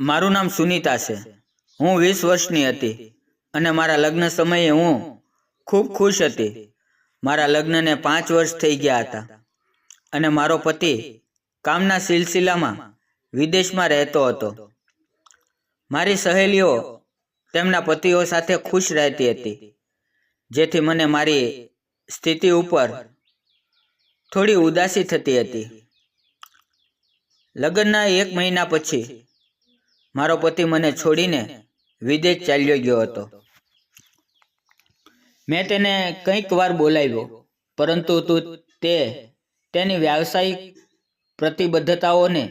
મારું નામ સુનિતા છે. હું વીસ વર્ષની હતી અને મારા લગ્ન સમયે હું ખૂબ ખુશ હતી. મારા લગ્નને પાંચ વર્ષ થઈ ગયા હતા અને મારો પતિ કામના સિલસિલામાં વિદેશમાં રહેતો હતો. મારી સહેલીઓ તેમના પતિઓ સાથે ખુશ રહેતી હતી, જેથી મને મારી સ્થિતિ ઉપર થોડી ઉદાસી થતી હતી. લગ્નના એક મહિના પછી મારો પતિ મને છોડીને વિદેશ ચાલ્યો ગયો હતો. મેં તેને કંઈક વાર બોલાવ્યો, પરંતુ તું તે તેની વ્યાવસાયિક પ્રતિબદ્ધતાઓને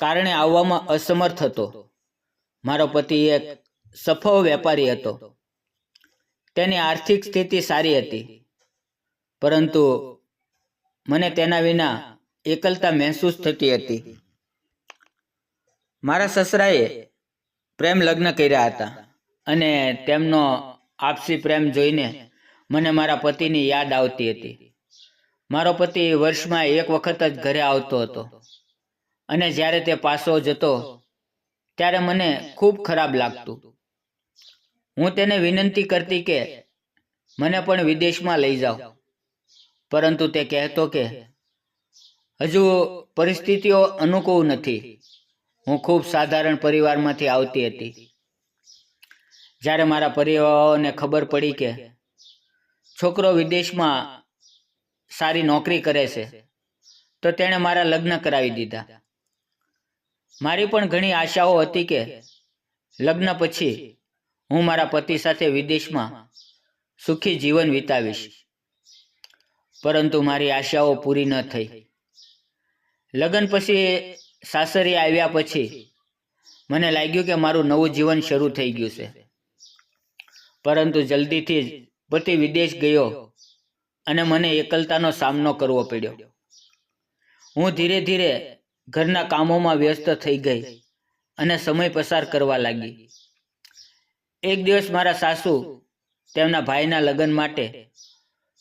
કારણે આવવામાં અસમર્થ હતો. મારો પતિ એક સફળ વેપારી હતો. તેની આર્થિક સ્થિતિ સારી હતી, પરંતુ મને તેના વિના એકલતા મહેસૂસ થતી હતી. મારા સસરાએ પ્રેમ લગ્ન કર્યા હતા અને તેમનો આપસી પ્રેમ જોઈને મને મારા પતિની યાદ આવતી હતી. મારો પતિ વર્ષમાં એક વખત જ ઘરે આવતો હતો અને જ્યારે તે પાછો જતો ત્યારે મને ખૂબ ખરાબ લાગતું. હું તેને વિનંતી કરતી કે મને પણ વિદેશમાં લઈ જાઓ. પરંતુ તે કહેતો કે હજુ પરિસ્થિતિઓ અનુકૂળ નથી. હું ખૂબ સાધારણ પરિવારમાંથી આવતી હતી. જ્યારે મારા પરિવારોને ખબર પડી કે છોકરો વિદેશમાં સારી નોકરી કરે છે, તો તેણે મારા લગ્ન કરાવી દીધા. મારી પણ ઘણી આશાઓ હતી કે લગ્ન પછી હું મારા પતિ સાથે વિદેશમાં સુખી જીવન વિતાવીશ. પરંતુ મારી આશાઓ પૂરી ન થઈ. લગ્ન પછી સાસરી આવ્યા પછી મને લાગ્યું કે મારું નવું જીવન શરૂ થઈ ગયું છે. પરંતુ જલ્દીથી જ પતિ વિદેશ ગયો અને મને એકલતાનો સામનો કરવો પડ્યો. હું ધીરે ધીરે ઘરના કામોમાં વ્યસ્ત થઈ ગઈ અને સમય પસાર કરવા લાગી. એક દિવસ મારા સાસુ તેમના ભાઈના લગ્ન માટે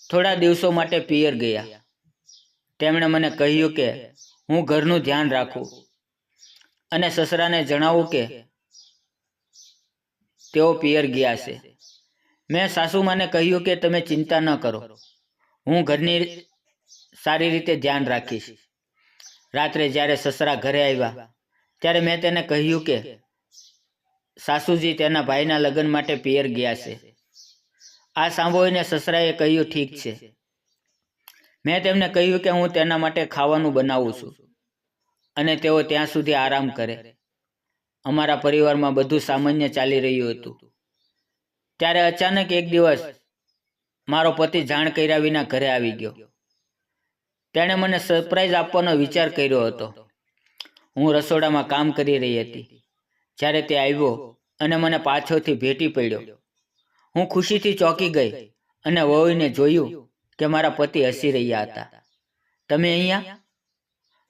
થોડા દિવસો માટે પિયર ગયા. તેમણે મને કહ્યું કે હું ઘરનું ધ્યાન રાખું. અને સસરાને જણાવું કે તેઓ પિયર ગયા છે. મેં સાસુમાને કહ્યું કે તમે ચિંતા ન કરો. હું ઘરની સારી રીતે ધ્યાન રાખીશ. રાત્રે જ્યારે સસરા ઘરે આવ્યા, ત્યારે મેં તેને કહ્યું કે સાસુજી તેના ભાઈના લગ્ન માટે પિયર ગયા છે. આ સાંભળીને સસરાએ કહ્યું, ઠીક છે. મેં તેમને કહ્યું કે હું તેના માટે ખાવાનું બનાવું છું અને તેઓ ત્યાં સુધી આરામ કરે. અમારા પરિવારમાં બધું સામાન્ય ચાલી રહ્યું હતું. ત્યારે અચાનક એક દિવસ મારો પતિ જાણ કર્યા વિના ઘરે આવી ગયો. તેણે મને સરપ્રાઈઝ આપવાનો વિચાર કર્યો હતો. હું રસોડામાં કામ કરી રહી હતી. જ્યારે તે આવ્યો અને મને પાછળથી ભેટી પડ્યો. હું ખુશીથી ચોંકી ગઈ અને વહુને જોયું કે મારા પતિ હસી રહ્યા હતા. તમે અહીંયા?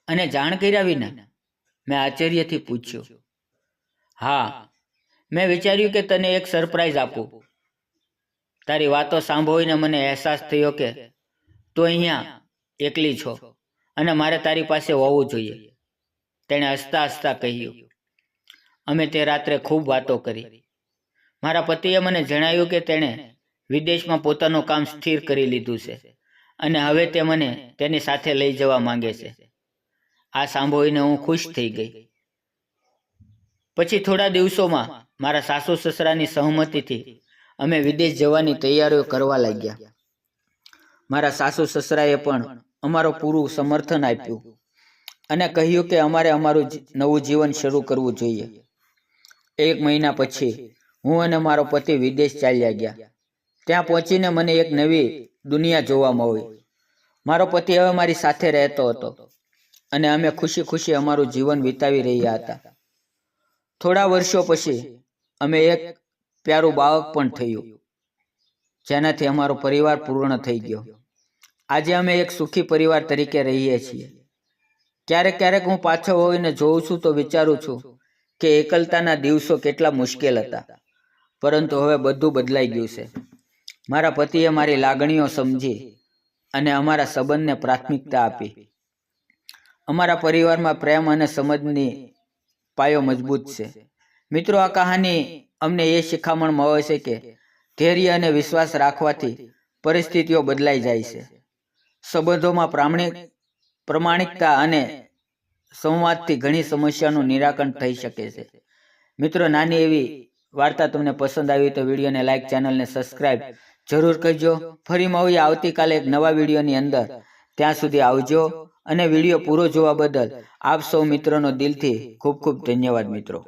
અને જાણ કર્યા વિના. મેં આશ્ચર્યથી પૂછ્યું. હા, મેં વિચાર્યું કે તને એક સરપ્રાઈઝ આપું. તારી વાતો સાંભળીને મને અહેસાસ થયો કે તું અહીંયા એકલી છો અને મારે તારી પાસે હોવું જોઈએ. તેણે હસતા હસતા કહ્યું. અમે તે રાત્રે ખૂબ વાતો કરી. મારા પતિએ મને જણાવ્યું કે તેણે વિદેશમાં પોતાનું કામ સ્થિર કરી લીધું છે અને હવે તે મને તેની સાથે લઈ જવા માંગે છે. આ સાંભળીને હું ખુશ થઈ ગઈ. પછી થોડા દિવસોમાં મારા સાસુ સસરાની સહમતિથી અમે વિદેશ જવાની તૈયારીઓ કરવા લાગ્યા. મારા સાસુ સસરાએ પણ અમારો પૂરું સમર્થન આપ્યું અને કહ્યું કે અમારે અમારું નવું જીવન શરૂ કરવું જોઈએ. એક મહિના પછી હું અને મારો પતિ વિદેશ ચાલ્યા ગયા. ત્યાં પહોંચીને મને એક નવી દુનિયા જોવા મળી. મારો પતિ હવે મારી સાથે રહેતો હતો. અને અમે ખુશી ખુશી અમારું જીવન વિતાવી રહ્યા હતા. થોડા વર્ષો પછી અમે એક પ્યારું બાળક પણ થયું. જેનાથી અમારો પરિવાર પૂર્ણ થઈ ગયો. આજે અમે એક સુખી પરિવાર તરીકે રહીએ છીએ. ક્યારેક ક્યારેક હું પાછો હોઈને જોઉં છું તો વિચારું છું કે એકલતાના દિવસો કેટલા મુશ્કેલ હતા. પરંતુ હવે બધું બદલાઈ ગયું છે. મારા પતિએ મારી લાગણીઓ સમજી અને અમારા સંબંધને પ્રાથમિકતા આપી. અમારા પરિવારમાં પ્રેમ અને સમજની પાયો મજબૂત છે. મિત્રો, આ કહાની અમને એ શિખામણ મળે છે કે ધૈર્ય અને વિશ્વાસ રાખવાથી પરિસ્થિતિઓ બદલાઈ જાય છે. સંબંધોમાં પ્રામાણિક, પ્રમાણિકતા અને સંવાદથી ઘણી સમસ્યાનું નિરાકરણ થઈ શકે છે. મિત્રો, નાની એવી વાર્તા તમને પસંદ આવી તો વિડીયોને લાઇક ચેનલને સબસ્ક્રાઇબ જરૂર કહેજો. ફરી મળીએ આવતીકાલે એક નવા વિડીયોની અંદર. ત્યાં સુધી આવજો અને વીડિયો પૂરો જોવા બદલ આપ સૌ મિત્રોનો દિલથી ખૂબ ખૂબ ધન્યવાદ મિત્રો.